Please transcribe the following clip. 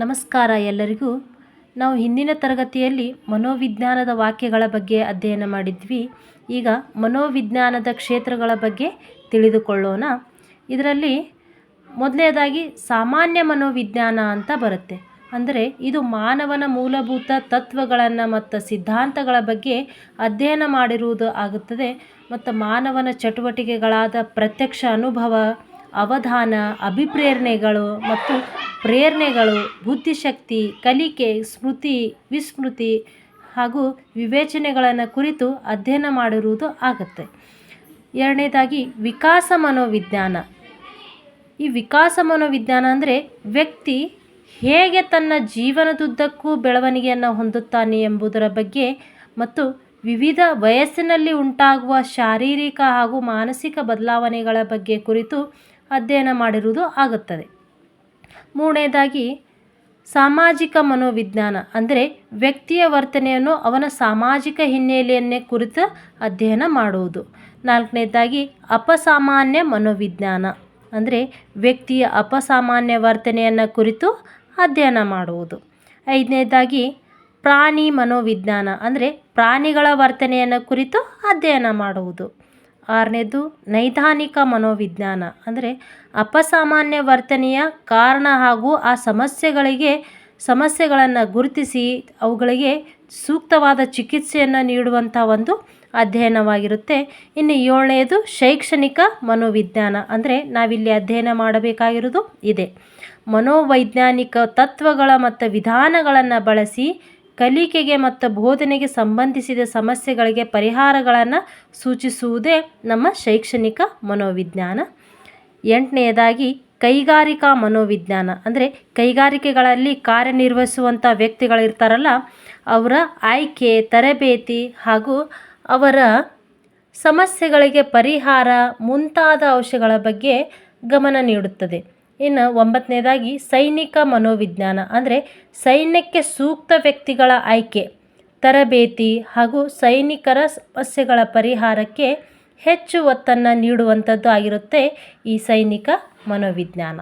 ನಮಸ್ಕಾರ ಎಲ್ಲರಿಗೂ. ನಾವು ಹಿಂದಿನ ತರಗತಿಯಲ್ಲಿ ಮನೋವಿಜ್ಞಾನದ ವಾಕ್ಯಗಳ ಬಗ್ಗೆ ಅಧ್ಯಯನ ಮಾಡಿದ್ವಿ. ಈಗ ಮನೋವಿಜ್ಞಾನದ ಕ್ಷೇತ್ರಗಳ ಬಗ್ಗೆ ತಿಳಿದುಕೊಳ್ಳೋಣ. ಇದರಲ್ಲಿ ಮೊದಲನೇದಾಗಿ ಸಾಮಾನ್ಯ ಮನೋವಿಜ್ಞಾನ ಅಂತ ಬರುತ್ತೆ. ಅಂದರೆ ಇದು ಮಾನವನ ಮೂಲಭೂತ ತತ್ವಗಳನ್ನು ಮತ್ತು ಸಿದ್ಧಾಂತಗಳ ಬಗ್ಗೆ ಅಧ್ಯಯನ ಮಾಡಿರುವುದು ಆಗುತ್ತದೆ. ಮತ್ತು ಮಾನವನ ಚಟುವಟಿಕೆಗಳಾದ ಪ್ರತ್ಯಕ್ಷ ಅನುಭವ, ಅವಧಾನ, ಅಭಿಪ್ರೇರಣೆಗಳು ಮತ್ತು ಪ್ರೇರಣೆಗಳು, ಬುದ್ಧಿಶಕ್ತಿ, ಕಲಿಕೆ, ಸ್ಮೃತಿ, ವಿಸ್ಮೃತಿ ಹಾಗೂ ವಿವೇಚನೆಗಳನ್ನು ಕುರಿತು ಅಧ್ಯಯನ ಮಾಡಿರುವುದು ಆಗುತ್ತೆ. ಎರಡನೇದಾಗಿ, ವಿಕಾಸ ಮನೋವಿಜ್ಞಾನ. ಈ ವಿಕಾಸ ಮನೋವಿಜ್ಞಾನ ಅಂದರೆ ವ್ಯಕ್ತಿ ಹೇಗೆ ತನ್ನ ಜೀವನದುದ್ದಕ್ಕೂ ಬೆಳವಣಿಗೆಯನ್ನು ಹೊಂದುತ್ತಾನೆ ಎಂಬುದರ ಬಗ್ಗೆ ಮತ್ತು ವಿವಿಧ ವಯಸ್ಸಿನಲ್ಲಿ ಉಂಟಾಗುವ ಶಾರೀರಿಕ ಹಾಗೂ ಮಾನಸಿಕ ಬದಲಾವಣೆಗಳ ಬಗ್ಗೆ ಕುರಿತು ಅಧ್ಯಯನ ಮಾಡಿರುವುದು ಆಗುತ್ತದೆ. ಮೂರನೇದಾಗಿ ಸಾಮಾಜಿಕ ಮನೋವಿಜ್ಞಾನ, ಅಂದರೆ ವ್ಯಕ್ತಿಯ ವರ್ತನೆಯನ್ನು ಅವನ ಸಾಮಾಜಿಕ ಹಿನ್ನೆಲೆಯನ್ನೇ ಕುರಿತು ಅಧ್ಯಯನ ಮಾಡುವುದು. ನಾಲ್ಕನೇದಾಗಿ ಅಪಸಾಮಾನ್ಯ ಮನೋವಿಜ್ಞಾನ, ಅಂದರೆ ವ್ಯಕ್ತಿಯ ಅಪಸಾಮಾನ್ಯ ವರ್ತನೆಯನ್ನು ಕುರಿತು ಅಧ್ಯಯನ ಮಾಡುವುದು. ಐದನೇದಾಗಿ ಪ್ರಾಣಿ ಮನೋವಿಜ್ಞಾನ, ಅಂದರೆ ಪ್ರಾಣಿಗಳ ವರ್ತನೆಯನ್ನು ಕುರಿತು ಅಧ್ಯಯನ ಮಾಡುವುದು. ಆರನೇದು, ನೈದಾನಿಕ ಮನೋವಿಜ್ಞಾನ. ಅಂದರೆ ಅಪಸಾಮಾನ್ಯ ವರ್ತನೆಯ ಕಾರಣ ಹಾಗೂ ಆ ಸಮಸ್ಯೆಗಳಿಗೆ, ಸಮಸ್ಯೆಗಳನ್ನು ಗುರುತಿಸಿ ಅವುಗಳಿಗೆ ಸೂಕ್ತವಾದ ಚಿಕಿತ್ಸೆಯನ್ನು ನೀಡುವಂಥ ಒಂದು ಅಧ್ಯಯನವಾಗಿರುತ್ತೆ. ಇನ್ನು ಏಳನೇದು, ಶೈಕ್ಷಣಿಕ ಮನೋವಿಜ್ಞಾನ. ಅಂದರೆ ನಾವಿಲ್ಲಿ ಅಧ್ಯಯನ ಮಾಡಬೇಕಾಗಿರೋದು ಇದೆ. ಮನೋವೈಜ್ಞಾನಿಕ ತತ್ವಗಳ ಮತ್ತು ವಿಧಾನಗಳನ್ನು ಬಳಸಿ ಕಲಿಕೆಗೆ ಮತ್ತು ಬೋಧನೆಗೆ ಸಂಬಂಧಿಸಿದ ಸಮಸ್ಯೆಗಳಿಗೆ ಪರಿಹಾರಗಳನ್ನು ಸೂಚಿಸುವುದೇ ನಮ್ಮ ಶೈಕ್ಷಣಿಕ ಮನೋವಿಜ್ಞಾನ. ಎಂಟನೆಯದಾಗಿ, ಕೈಗಾರಿಕಾ ಮನೋವಿಜ್ಞಾನ. ಅಂದರೆ ಕೈಗಾರಿಕೆಗಳಲ್ಲಿ ಕಾರ್ಯನಿರ್ವಹಿಸುವಂಥ ವ್ಯಕ್ತಿಗಳಿರ್ತಾರಲ್ಲ, ಅವರ ಆಯ್ಕೆ, ತರಬೇತಿ ಹಾಗೂ ಅವರ ಸಮಸ್ಯೆಗಳಿಗೆ ಪರಿಹಾರ ಮುಂತಾದ ಅಂಶಗಳ ಬಗ್ಗೆ ಗಮನ ನೀಡುತ್ತದೆ. ಇನ್ನು ಒಂಬತ್ತನೇದಾಗಿ ಸೈನಿಕ ಮನೋವಿಜ್ಞಾನ, ಅಂದರೆ ಸೈನ್ಯಕ್ಕೆ ಸೂಕ್ತ ವ್ಯಕ್ತಿಗಳ ಆಯ್ಕೆ, ತರಬೇತಿ ಹಾಗೂ ಸೈನಿಕರ ಸಮಸ್ಯೆಗಳ ಪರಿಹಾರಕ್ಕೆ ಹೆಚ್ಚು ಒತ್ತನ್ನು ನೀಡುವಂಥದ್ದು ಆಗಿರುತ್ತೆ ಈ ಸೈನಿಕ ಮನೋವಿಜ್ಞಾನ.